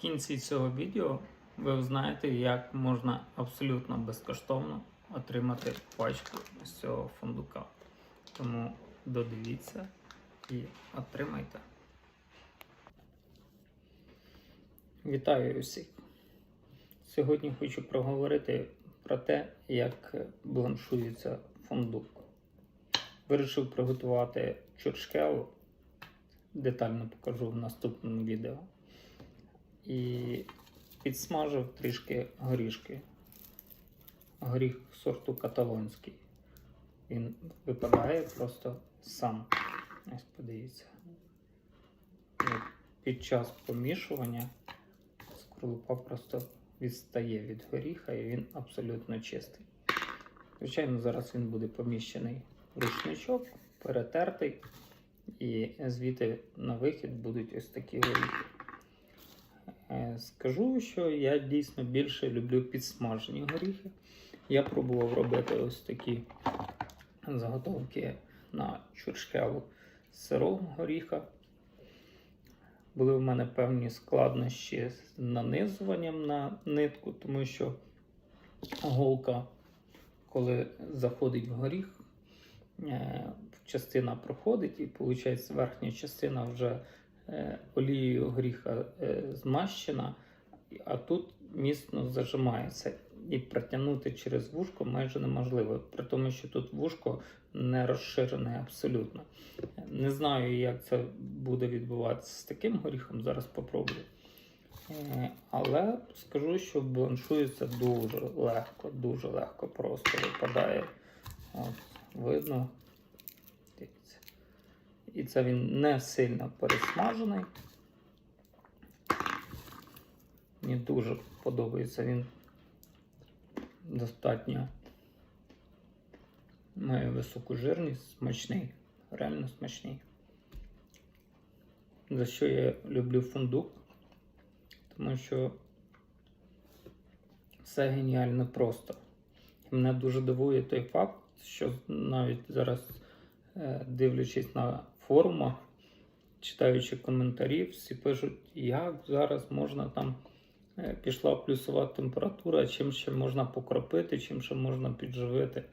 В кінці цього відео ви узнаєте, як можна абсолютно безкоштовно отримати пачку з цього фундука. Тому додивіться і отримайте. Вітаю усіх! Сьогодні хочу проговорити про те, як бланшується фундук. Вирішив приготувати чуршкелу. Детально покажу в наступному відео. І підсмажив трішки горішки. Горіх сорту каталонський. Він випадає просто сам. Ось подивіться. Під час помішування скорлупа просто відстає від горіха і він абсолютно чистий. Звичайно, зараз він буде поміщений в рушничок, перетертий, і звідти на вихід будуть ось такі горіхи. Е, Скажу, що я дійсно більше люблю підсмажені горіхи. Я пробував робити ось такі заготовки на чуршкеву з сирого горіха. Були в мене певні складнощі з нанизуванням на нитку, тому що голка, коли заходить в горіх, е, частина проходить, і виходить, верхня частина вже олією горіха е, змащена, а тут міцно зажимається. І протягнути через вушко майже неможливо, при тому, що тут вушко не розширене абсолютно. Не знаю, як це буде відбуватися з таким горіхом, зараз попробую. Е, Але скажу, що бланшується дуже легко, дуже легко просто випадає. От, видно. І це він не сильно пересмажений. Мені дуже подобається він достатньо має високу жирність, смачний, реально смачний. За що я люблю фундук? Тому що все геніально просто. І мене дуже дивує той факт, що навіть зараз, е, дивлячись на форумах, читаючи коментарі, всі пишуть, як зараз можна там е, пішла плюсова температура, чим ще можна покропити, чим ще можна підживити.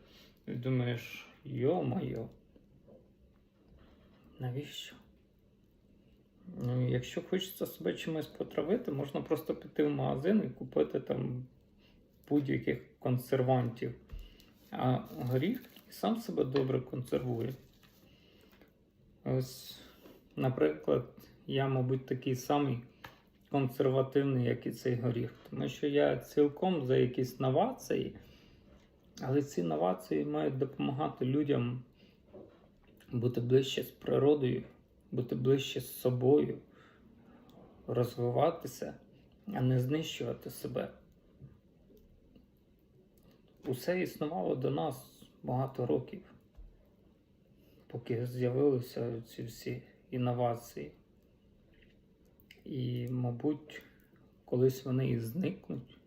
І думаєш, йо-моє, навіщо? Ну, якщо хочеться себе чимось потравити, можна просто піти в магазин і купити там будь-яких консервантів. А горіх сам себе добре консервує. Ось, наприклад, я, мабуть, такий самий консервативний, як і цей горіх. Тому що я цілком за якісь новації. Але ці новації мають допомагати людям бути ближче з природою, бути ближче з собою, розвиватися, а не знищувати себе. Усе існувало до нас багато років, поки з'явилися ці всі інновації. І, мабуть, колись вони і зникнуть.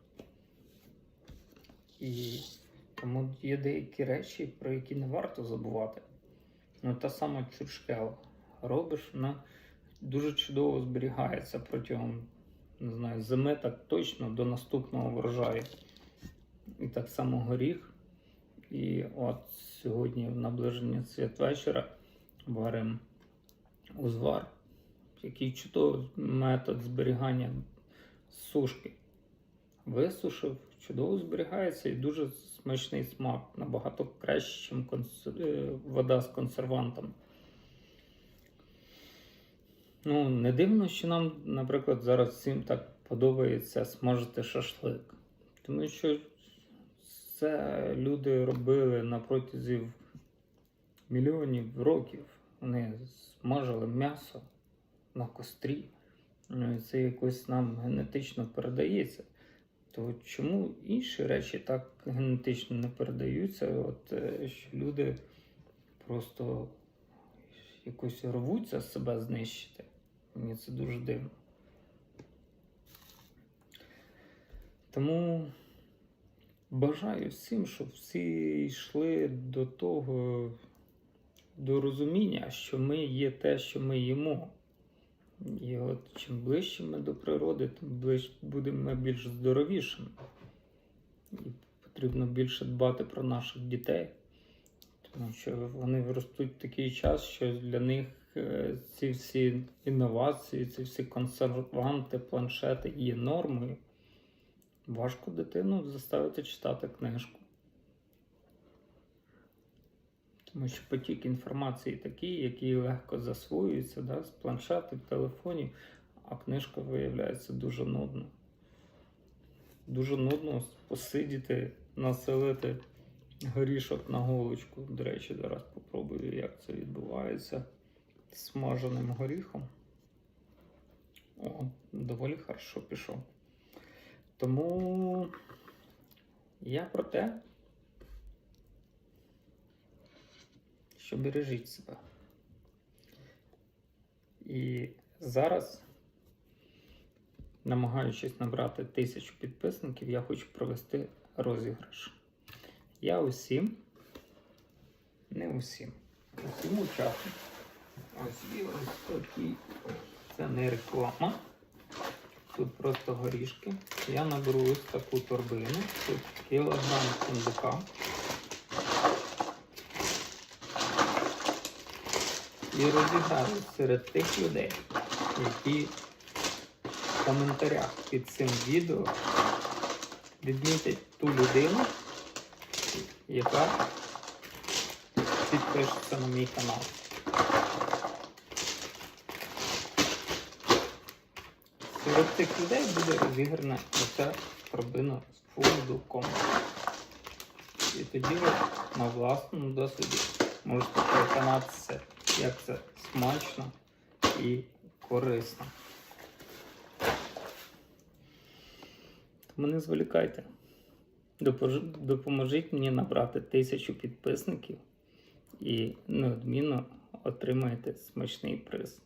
І тому є деякі речі, про які не варто забувати. Ну, та сама чуршкела. Робиш, вона дуже чудово зберігається протягом не знаю, зими так точно до наступного врожаю. І так само горіх. І от сьогодні в наближенні святвечора варимо узвар, який чудовий метод зберігання сушки. Висушив, чудово зберігається і дуже смачний смак, набагато краще, ніж конс... е, вода з консервантом. Ну, не дивно, що нам, наприклад, зараз всім так подобається смажити шашлик. Тому що це люди робили на протязі мільйонів років. Вони смажили м'ясо на кострі. Ну, це якось нам генетично передається. То чому інші речі так генетично не передаються? От е, що люди просто якось рвуться себе знищити. Мені це дуже дивно. Тому бажаю всім, щоб всі йшли до того, до розуміння, що ми є те, що ми їмо. І от чим ближче ми до природи, тим ближче будемо ми більш здоровішими. І потрібно більше дбати про наших дітей, тому що вони виростуть в такий час, що для них е, ці всі інновації, ці всі консерванти, планшети є нормою. Важко дитину заставити читати книжку. Тому що потік інформації такий, який легко засвоюється да, з планшетів, телефонів, а книжка виявляється дуже нудно. Дуже нудно посидіти, населити горішок на голочку. До речі, зараз попробую, як це відбувається смаженим горіхом. О, доволі хорошо пішов. Тому я про те, що бережіть себе. І зараз, намагаючись набрати тисячу підписників, я хочу провести розіграш. Я усім, не усім, усім учасникам. Ось є ось такий, це не реклама. Тут просто горішки. Я наберу ось таку торбину. Тут кілограм фундука. І розіграю серед тих людей, які в коментарях під цим відео відмітять ту людину, яка підпишеться на мій канал. Серед цих людей буде розіграна оця торбина з фундуком. І тоді ви на власному досвіді можете переконатися, як це смачно і корисно. Тому не зволікайте. Допоможіть мені набрати тисячу підписників і неодмінно отримаєте смачний приз.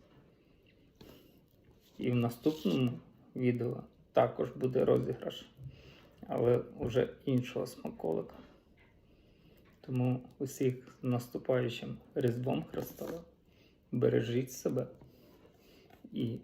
І в наступному відео також буде розіграш, але вже іншого смаколика. Тому усіх з наступаючим Різдвом Христовим бережіть себе і